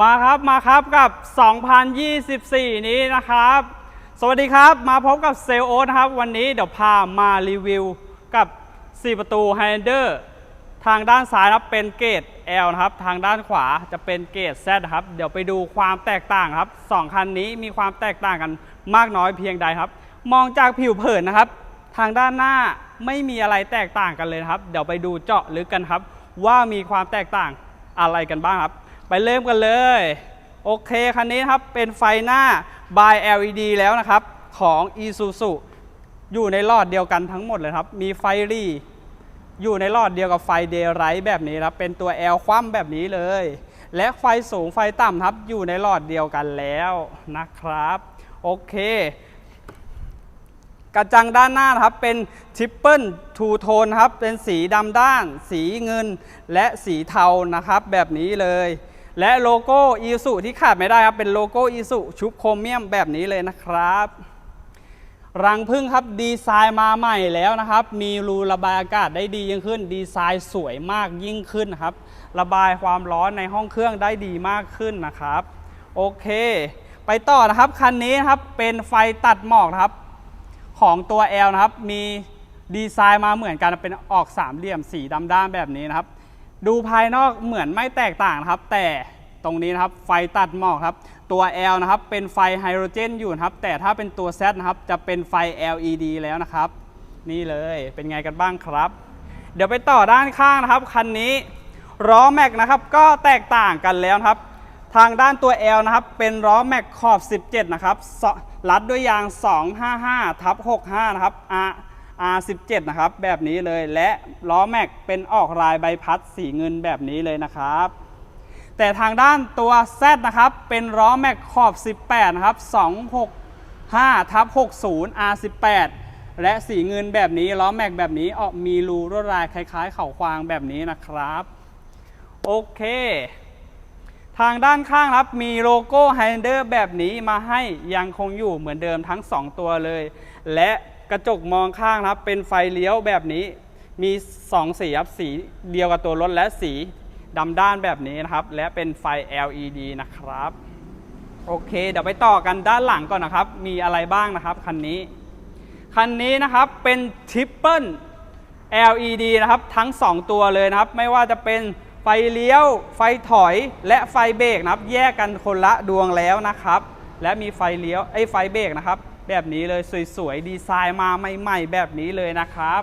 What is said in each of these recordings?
มาครับมาครับกับ 2024 นี้นะครับ สวัสดีครับมาพบกับเซลโอตนะครับ วันนี้เดี๋ยวพามารีวิวกับ 4 ประตูไฮเดอร์ทางด้านซ้ายนะครับเป็นเกรด L นะครับ ทางด้านขวาจะเป็นเกรด Z นะครับ เดี๋ยวไปดูความแตกต่างครับ 2 คันนี้มีความแตกต่างกันมากน้อยเพียงใดครับ มองจากผิวเผินนะครับ ทางด้านหน้าไม่มีอะไรแตกต่างกันเลยครับ เดี๋ยวไปดูเจาะลึกกันครับ ว่ามีความแตกต่างอะไรกันบ้างครับ เริ่มกันเลย โอเค คันนี้ครับเป็นไฟหน้า by LED แล้วนะครับ ของ Isuzu อยู่ในหลอดเดียวกันทั้งหมดเลยครับ มีไฟรีอยู่ในหลอดเดียวกับไฟเดย์ไรท์แบบนี้ครับเป็นตัว L คว่ำแบบนี้เลย และไฟสูงไฟต่ำครับอยู่ในหลอดเดียวกันแล้วนะครับ โอเคกระจังด้านหน้านครับเป็นทริปเปิลทูโทนครับเป็นสีดำด้าน สีเงิน และสีเทานะครับ แบบนี้เลย และโลโก้อีสุที่ขาดไม่ได้ครับ เป็นโลโก้อีสุชุบโครเมียมแบบนี้เลยนะครับรังพึ่งครับดีไซน์มาใหม่แล้วนะครับ มีรูระบายอากาศได้ดียิ่งขึ้น ดีไซน์สวยมากยิ่งขึ้นครับ ระบายความร้อนในห้องเครื่องได้ดีมากขึ้นนะครับ โอเค ไปต่อนะครับคันนี้นครับเป็นไฟตัดหมอกนะครับ ของตัว L นะครับ มีดีไซน์มาเหมือนกันเป็นออกสามเหลี่ยมสีดำด้านแบบนี้นะครับ ดูภายนอกเหมือนไม่แตกต่างนะครับ แต่ตรงนี้นะครับไฟตัดหมอกครับ ตัว L นะครับเป็นไฟไฮโดรเจนอยู่นะครับ แต่ถ้าเป็นตัว Z นะครับจะเป็นไฟ LED แล้วนะครับ นี่เลยเป็นไงกันบ้างครับ เดี๋ยวไปต่อด้านข้างนะครับคันนี้ล้อแม็กนะครับก็แตกต่างกันแล้วครับ ทางด้านตัว L นะครับเป็นล้อแม็กขอบ 17 นะครับรัดด้วยยาง 255ทับ65 นะครับ R17 นะครับ แบบนี้เลยและล้อแม็กเป็นออกลายใบพัดสีเงินแบบนี้เลยนะครับ แต่ทางด้านตัว Z นะครับ เป็นล้อแม็กขอบ 18 นะครับ 265ทับ60 R18 และสีเงินแบบนี้ล้อแม็กแบบนี้ออกมีรูลวดลายคล้ายๆ เข่าควางแบบนี้นะครับ โอเค ทางด้านข้างครับมีโลโก้ไฮเดอร์แบบนี้มาให้ยังคงอยู่เหมือนเดิมทั้ง 2 ตัวเลย และ ระจกมองข้างนะครับ เป็นไฟเลี้ยวแบบนี้ มี 2 สีครับ สีเดียวกับตัวรถและสีดำด้านแบบนี้นะครับ และเป็นไฟ LED นะครับ โอเค เดี๋ยวไปต่อกันด้านหลังก่อนนะครับ มีอะไรบ้างนะครับคันนี้ คันนี้นะครับเป็นทริปเปิล LED นะครับ ทั้ง 2 ตัวเลยนะครับ ไม่ว่าจะเป็นไฟเลี้ยว ไฟถอยและไฟเบรกนะครับ แยกกันคนละดวงแล้วนะครับ และมีไฟเลี้ยวไอ้ไฟเบรกนะครับ แบบนี้เลยสวยๆ ดีไซน์มาใหม่ๆ แบบนี้เลยนะครับ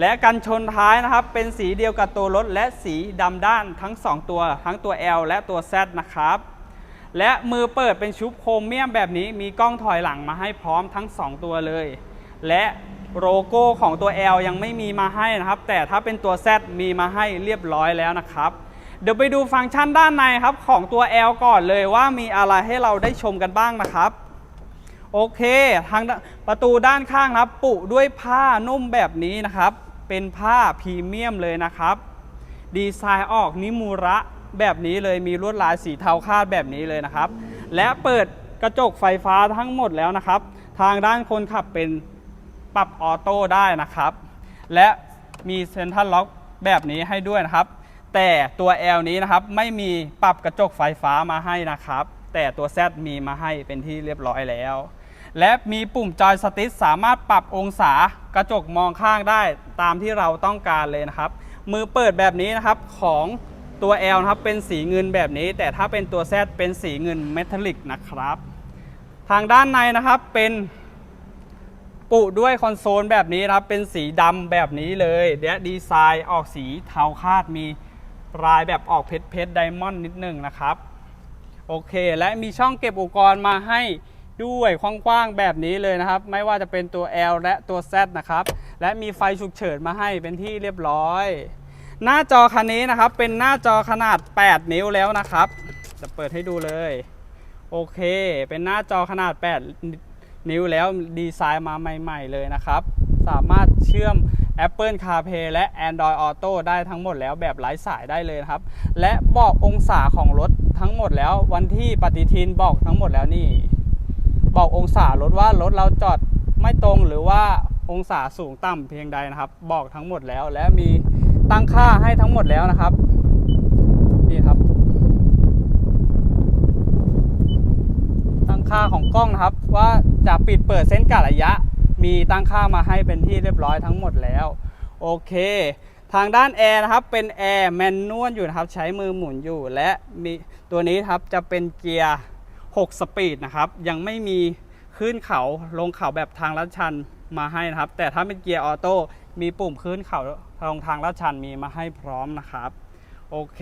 และกันชนท้ายนะครับ เป็นสีเดียวกับตัวรถและสีดำด้านทั้ง 2 ตัวทั้งตัว L และตัว Z นะครับ และมือเปิดเป็นชุบโครเมียมแบบนี้มีกล้องถอยหลังมาให้พร้อมทั้ง 2 ตัวเลย และโลโก้ของตัว L ยังไม่มีมาให้นะครับ แต่ถ้าเป็นตัว Z มีมาให้เรียบร้อยแล้วนะครับเดี๋ยวไปดูฟังก์ชันด้านในครับของตัว L ก่อนเลยว่ามีอะไรให้เราได้ชมกันบ้างนะครับ โอเคทางประตูด้านข้างครับ ปุด้วยผ้านุ่มแบบนี้นะครับ เป็นผ้าพรีเมียมเลยนะครับ ดีไซน์ออกนิมูระแบบนี้เลยมีลวดลายสีเทาคาดแบบนี้เลยนะครับ และเปิดกระจกไฟฟ้าทั้งหมดแล้วนะครับ ทางด้านคนขับเป็นปรับออโต้ได้นะครับ และมีเซ็นทรัลล็อกแบบนี้ให้ด้วยนะครับ แต่ตัว L นี้นะครับไม่มีปรับกระจกไฟฟ้ามาให้นะครับ แต่ตัว Z มีมาให้เป็นที่เรียบร้อยแล้ว และมีปุ่มจอยสติ๊สสามารถปรับองศากระจกมองข้างได้ตามที่เราต้องการเลยนะครับ มือเปิดแบบนี้นะครับของตัว L นะครับเป็นสีเงินแบบนี้ แต่ถ้าเป็นตัว Z เป็นสีเงินเมทัลลิกนะครับ ทางด้านในนะครับเป็นปุด้วยคอนโซลแบบนี้นะครับ เป็นสีดำแบบนี้เลยและดีไซน์ออกสีเทาคาดมีลายแบบออกเพชรเพชรไดมอนด์นิดนึงนะครับ โอเค และมีช่องเก็บอุปกรณ์มาให้ ด้วยกว้างๆแบบนี้เลยนะครับ ไม่ว่าจะเป็นตัว L และตัว Z นะครับ และมีไฟฉุกเฉินมาให้เป็นที่เรียบร้อย หน้าจอคันนี้นะครับเป็นหน้าจอขนาด 8 นิ้วแล้วนะครับ จะเปิดให้ดูเลย โอเค เป็นหน้าจอขนาด 8 นิ้วแล้วดีไซน์มาใหม่ ๆ เลยนะครับ สามารถเชื่อม Apple CarPlay และ Android Auto ได้ทั้งหมดแล้วแบบไร้สายได้เลยครับ และบอกองศาของรถทั้งหมดแล้ววันที่ปฏิทินบอกทั้งหมดแล้วนี่ บอกองศารถว่ารถเราจอดไม่ตรงหรือว่าองศาสูงต่ำเพียงใดนะครับ บอกทั้งหมดแล้วและมีตั้งค่าให้ทั้งหมดแล้วนะครับนี่ครับ ตั้งค่าของกล้องนะครับ ว่าจะปิดเปิดเส้นกะระยะ มีตั้งค่ามาให้เป็นที่เรียบร้อยทั้งหมดแล้วโอเค ทางด้านแอร์นะครับเป็นแอร์แมนนวลอยู่นะครับ ใช้มือหมุนอยู่และมีตัวนี้ครับจะเป็นเกียร์ 6 สปีดนะครับ ยังไม่มีขึ้นเขาลงเขาแบบทางลัดชันมาให้นะครับ แต่ถ้าเป็นเกียร์ออโต้มีปุ่มขึ้นเขาลงทางลัดชันมีมาให้พร้อมนะครับโอเค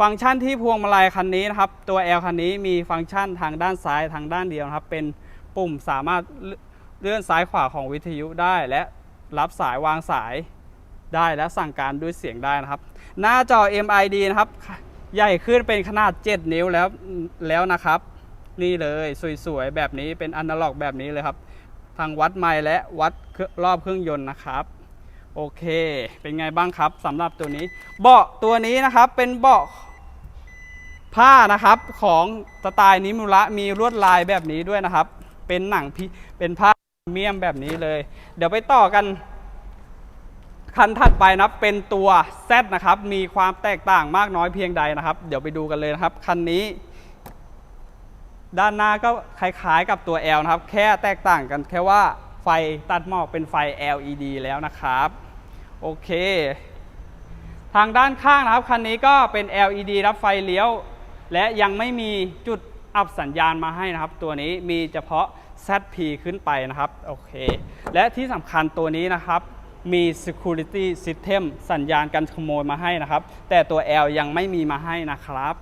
ฟังก์ชันที่พวงมาลัยคันนี้นะครับ ตัว L คันนี้มีฟังก์ชันทางด้านซ้ายทางด้านเดียวนะครับ เป็นปุ่มสามารถเลื่อนซ้ายขวาของวิทยุได้และรับสายวางสายได้และสั่งการด้วยเสียงได้นะครับ หน้าจอ MID นะครับ ใหญ่ขึ้นเป็นขนาด 7 นิ้วแล้วแล้วนะครับ นี่เลยสวยๆแบบนี้เป็นอนาล็อกแบบนี้เลยครับ ทางวัดไมล์และวัดรอบเครื่องยนต์นะครับโอเค เป็นไงบ้างครับสำหรับตัวนี้ เบาะตัวนี้นะครับเป็นเบาะผ้านะครับของสไตล์นิมุระมีลวดลายแบบนี้ด้วยนะครับ เป็นหนังพิเป็นผ้าเมียมแบบนี้เลย เดี๋ยวไปต่อกันคันถัดไปนับเป็นตัว Z นะครับ มีความแตกต่างมากน้อยเพียงใดนะครับ เดี๋ยวไปดูกันเลยนะครับ คันนี้ ด้านหน้าก็คล้ายๆกับตัว L นะครับ แค่แตกต่างกันแค่ว่าไฟตัดหมอกเป็นไฟ LED แล้วนะครับ โอเค ทางด้านข้างนะครับ คันนี้ก็เป็น LED รับไฟเลี้ยว และยังไม่มีจุดอับสัญญาณมาให้นะครับ ตัวนี้มีเฉพาะ ZP ขึ้นไปนะครับ โอเค และที่สำคัญตัวนี้นะครับมี Security System สัญญาณการขโมยมาให้นะครับ แต่ตัว L ยังไม่มีมาให้นะครับ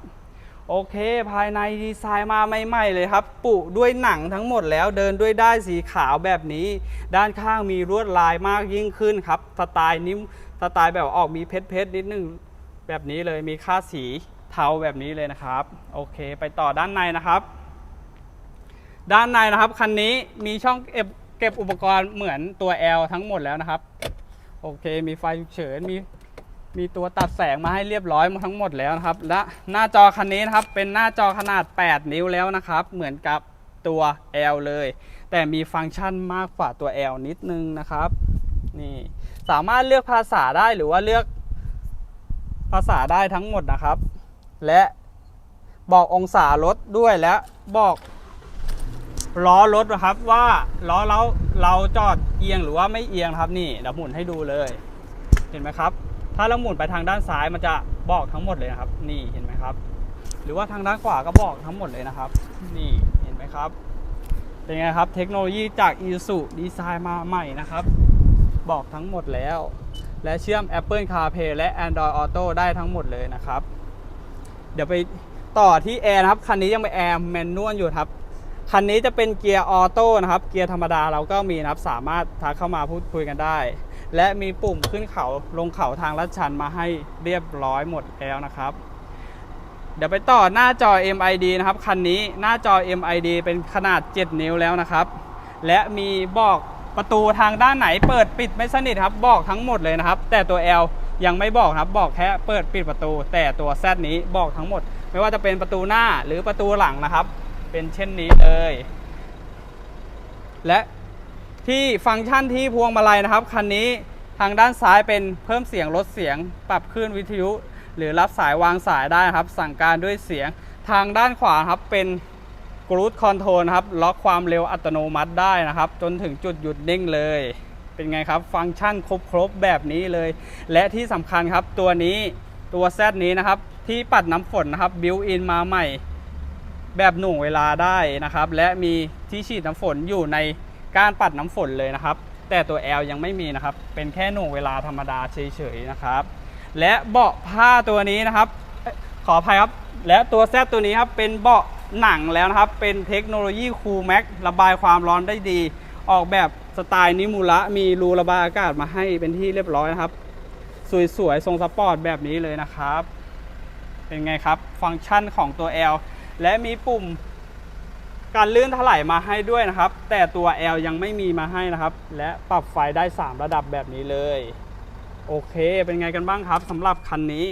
โอเค ภายในดีไซน์มาใหม่ๆเลยครับ ปุด้วยหนังทั้งหมดแล้วเดินด้วยได้ายสีขาวแบบนี้ ด้านข้างมีลวดลายมากยิ่งขึ้นครับ สไตล์นิ้มสไตล์แบบออกมีเพชรเพชรๆนิดนึงแบบนี้เลยมีค่าสีเทาแบบนี้เลยนะครับ โอเค ไปต่อด้านในนะครับ ด้านในนะครับคันนี้มีช่องเก็บเก็บอุปกรณ์เหมือนตัว L ทั้งหมดแล้วนะครับ โอเค มีไฟฉุกเฉินมี มีตัวตัดแสงมาให้เรียบร้อยมาทั้งหมดแล้วนะครับ และหน้าจอคันนี้นะครับเป็นหน้าจอขนาด 8 นิ้วแล้วนะครับ เหมือนกับตัว L เลย แต่มีฟังก์ชันมากกว่าตัว L นิดนึงนะครับนี่สามารถเลือกภาษาได้หรือว่าเลือกภาษาได้ทั้งหมดนะครับ และบอกองศารถด้วยและบอกล้อรถนะครับว่าล้อเราเราจอดเอียงหรือว่าไม่เอียงครับนี่เดี๋ยวหมุนให้ดูเลย เห็นไหมครับ ถ้าเราหมุนไปทางด้านซ้ายมันจะบอกทั้งหมดเลยนะครับ นี่เห็นไหมครับ หรือว่าทางด้านขวาก็บอกทั้งหมดเลยนะครับ นี่เห็นไหมครับ เป็นไงครับ เทคโนโลยีจาก i s u ดีไซน์มาใหม่นะครับ บอกทั้งหมดแล้ว และเชื่อม Apple CarPlay และ Android Auto ได้ทั้งหมดเลยนะครับ เดี๋ยวไปต่อที่แอร์นะครับ คันนี้ยังเป็นแอร์แมนนวลอยู่ครับคันนี้จะเป็นเกียร์ออโต้นะครับ เกียร์ธรรมดาเราก็มีนะครับ สามารถทักเข้ามาพูดคุยกันได้ และมีปุ่มขึ้นเขาลงเขาทางลัดชันมาให้เรียบร้อยหมดแล้วนะครับ เดี๋ยวไปต่อหน้าจอ MID นะครับ คันนี้หน้าจอ MID เป็นขนาด 7 นิ้วแล้วนะครับ และมีบอกประตูทางด้านไหนเปิดปิดไม่สนิทครับ บอกทั้งหมดเลยนะครับ แต่ตัว L ยังไม่บอกนะครับ บอกแค่เปิดปิดประตู แต่ตัว Z นี้บอกทั้งหมด ไม่ว่าจะเป็นประตูหน้าหรือประตูหลังนะครับ เป็นเช่นนี้เลย และ ที่ฟังก์ชันที่พวงมาลัยนะครับคันนี้ทางด้านซ้ายเป็นเพิ่มเสียงลดเสียง ปรับคลื่นวิทยุ หรือรับสายวางสายได้นะครับ สั่งการด้วยเสียงทางด้านขวาครับเป็นกรูดคอนโทรลครับล็อกความเร็วอัตโนมัติได้นะครับ จนถึงจุดหยุดนิ่งเลย เป็นไงครับ ฟังก์ชันครบๆแบบนี้เลย และที่สำคัญครับตัวนี้ตัวแซดนี้นะครับ ที่ปัดน้ำฝนนะครับบิวอินมาใหม่ แบบหน่วงเวลาได้นะครับ และมีที่ฉีดน้ำฝนอยู่ใน การปัดน้ำฝนเลยนะครับ แต่ตัว L ยังไม่มีนะครับ เป็นแค่หน่วงเวลาธรรมดาเฉยๆนะครับ และเบาะผ้าตัวนี้นะครับ ขออภัยครับ และตัวแซตัวนี้ครับเป็นเบาะหนังแล้วนะครับ เป็นเทคโนโลยีคูลแม็กระบายความร้อนได้ดี ออกแบบสไตล์นิมูระมีรูระบายอากาศมาให้เป็นที่เรียบร้อยนะครับ สวยๆทรงสปอร์ตแบบนี้เลยนะครับ เป็นไงครับ ฟังก์ชันของตัว L และมีปุ่ม การเลื่อนถลายมาให้ด้วยนะครับ แต่ตัว L ยังไม่มีมาให้นะครับ และปรับไฟได้ 3 ระดับแบบนี้เลย โอเค เป็นไงกันบ้างครับสำหรับคันนี้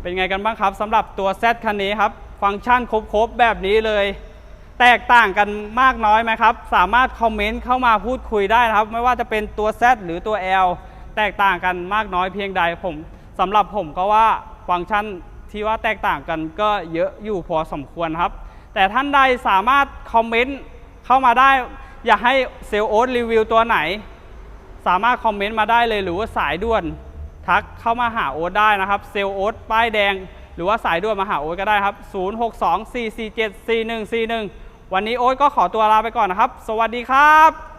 เป็นไงกันบ้างครับสำหรับตัว Z คันนี้ครับ ฟังก์ชันครบๆแบบนี้เลย แตกต่างกันมากน้อยไหมครับ สามารถคอมเมนต์เข้ามาพูดคุยได้นะครับ ไม่ว่าจะเป็นตัว Z หรือตัว L แตกต่างกันมากน้อยเพียงใดผมสำหรับผมก็ว่าฟังก์ชัน ที่ว่าแตกต่างกันก็เยอะอยู่พอสมควรครับ แต่ท่านใดสามารถคอมเมนต์เข้ามาได้ อยากให้เซลล์โอ๊ตรีวิวตัวไหน สามารถคอมเมนต์มาได้เลยหรือว่าสายด่วนทักเข้ามาหาโอ๊ตได้นะครับเซลล์โอ๊ตป้ายแดง หรือว่าสายด่วนมาหาโอ๊ตก็ได้ครับ 0624474141 วันนี้โอ๊ตก็ขอตัวลาไปก่อนนะครับ สวัสดีครับ